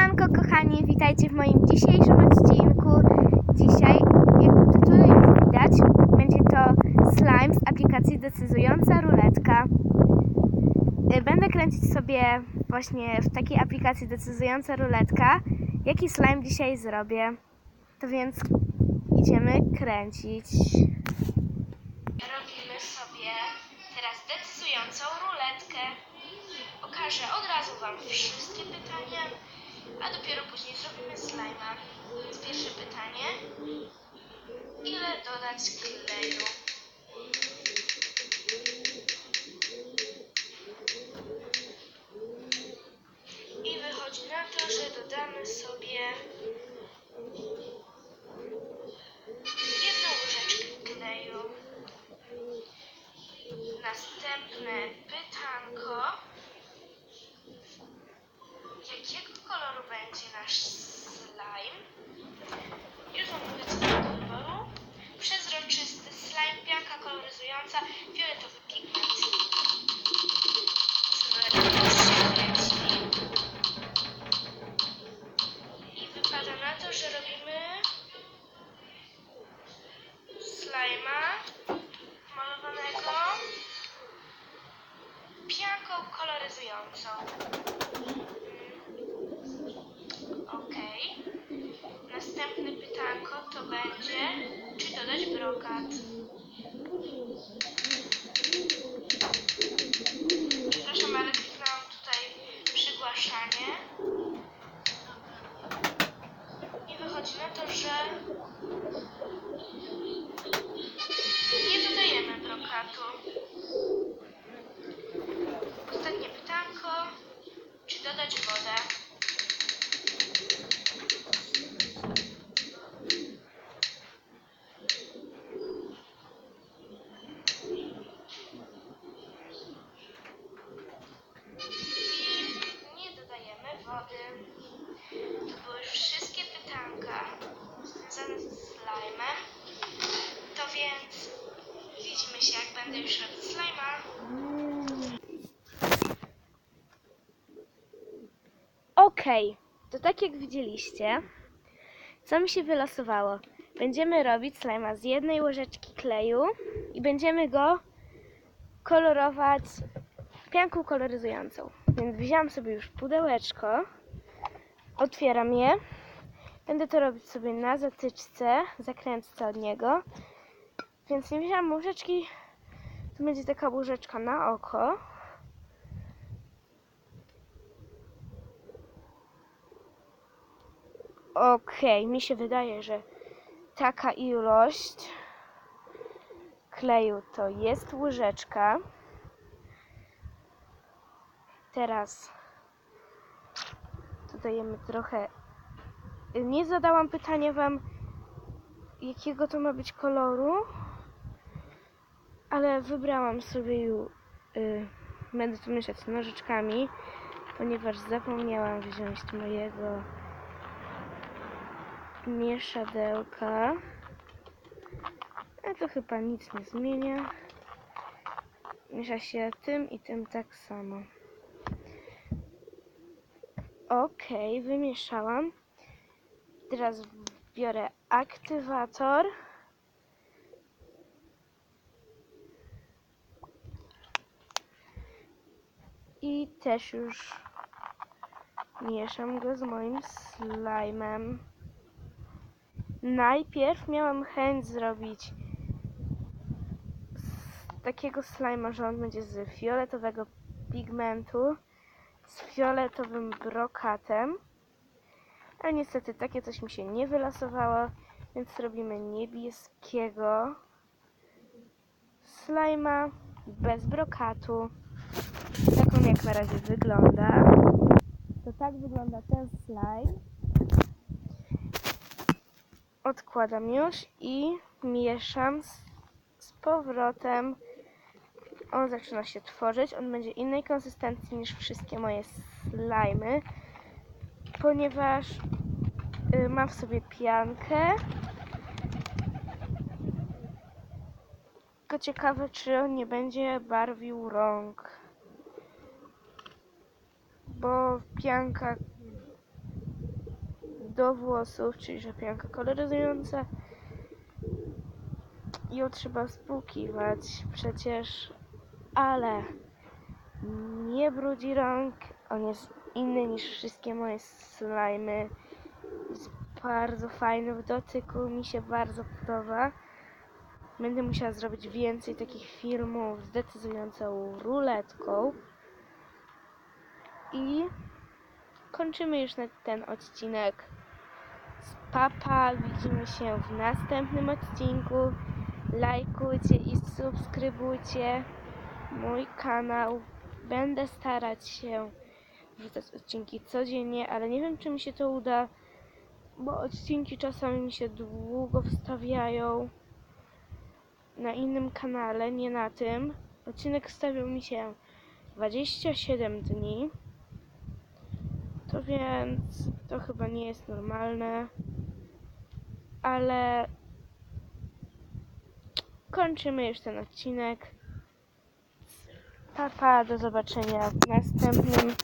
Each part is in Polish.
Siemanko kochani, witajcie w moim dzisiejszym odcinku. Dzisiaj, jak po tytule już widać, będzie to slime z aplikacji Decyzująca Ruletka. Y, Będę kręcić sobie właśnie w takiej aplikacji Decyzująca Ruletka, jaki slime dzisiaj zrobię. To więc idziemy kręcić. Robimy sobie teraz decydującą ruletkę. Pokażę od razu Wam wszystkie pytania, a dopiero później zrobimy slajma. Więc pierwsze pytanie. Ile dodać kleju? I wychodzi na to, że dodamy sobie jedną łyżeczkę kleju. Następne będzie nasz slime? Już wam mówię co do koloru. Przezroczysty slime, pianka koloryzująca, fioletowy pigment. I wypada na to, że robimy slajma malowanego pianką koloryzującą. Ok. Pytanko to będzie, czy dodać brokat. Przepraszam, ale kliknęłam tutaj przygłaszanie. I wychodzi na to, że nie dodajemy brokatu. Ostatnie pytanko. Czy dodać wodę? I nie dodajemy wody. To były już wszystkie pytanka związane z slajmem. To więc widzimy się, jak będę już robić slajma. Okej, to tak jak widzieliście, co mi się wylosowało. Będziemy robić slajma z jednej łyżeczki kleju i będziemy go kolorować pianką koloryzującą. Więc wziąłam sobie już pudełeczko, otwieram je. Będę to robić sobie na zatyczce, zakręcę od niego. Więc nie wziąłam łyżeczki, to będzie taka łyżeczka na oko. Okej, mi się wydaje, że taka ilość kleju to jest łyżeczka. Teraz dodajemy trochę. Nie zadałam pytania Wam, jakiego to ma być koloru, ale wybrałam sobie już. Y, będę to mieszać nożyczkami, ponieważ zapomniałam wziąć mojego mieszadełka. Ale to chyba nic nie zmienia. Miesza się tym i tym tak samo. Ok, wymieszałam. Teraz biorę aktywator. I też już mieszam go z moim slime'em. Najpierw miałam chęć zrobić takiego slima, że on będzie z fioletowego pigmentu, z fioletowym brokatem. Ale niestety takie coś mi się nie wylosowało, więc robimy niebieskiego slima bez brokatu. Tak on jak na razie wygląda. To tak wygląda ten slime odkładam już i mieszam z, z powrotem. On zaczyna się tworzyć. On będzie innej konsystencji niż wszystkie moje slimy, ponieważ y, ma w sobie piankę. Tylko ciekawe, czy on nie będzie barwił rąk. Bo pianka do włosów, czyli szczepionka koloryzująca. Ją trzeba spłukiwać przecież, ale nie brudzi rąk. On jest inny niż wszystkie moje slajmy. Jest bardzo fajny w dotyku, mi się bardzo podoba. Będę musiała zrobić więcej takich filmów z decydującą ruletką. I kończymy już ten odcinek. Z Papa widzimy się w następnym odcinku. Lajkujcie i subskrybujcie mój kanał. Będę starać się wrzucać odcinki codziennie, ale nie wiem czy mi się to uda, bo odcinki czasami mi się długo wstawiają na innym kanale, nie na tym. Odcinek wstawił mi się 27 dni. Więc to chyba nie jest normalne. Ale kończymy już ten odcinek. Papa, do zobaczenia w następnym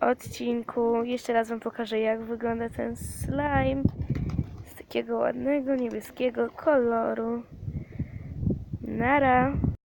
odcinku. Jeszcze raz Wam pokażę, jak wygląda ten slime z takiego ładnego niebieskiego koloru. Nara.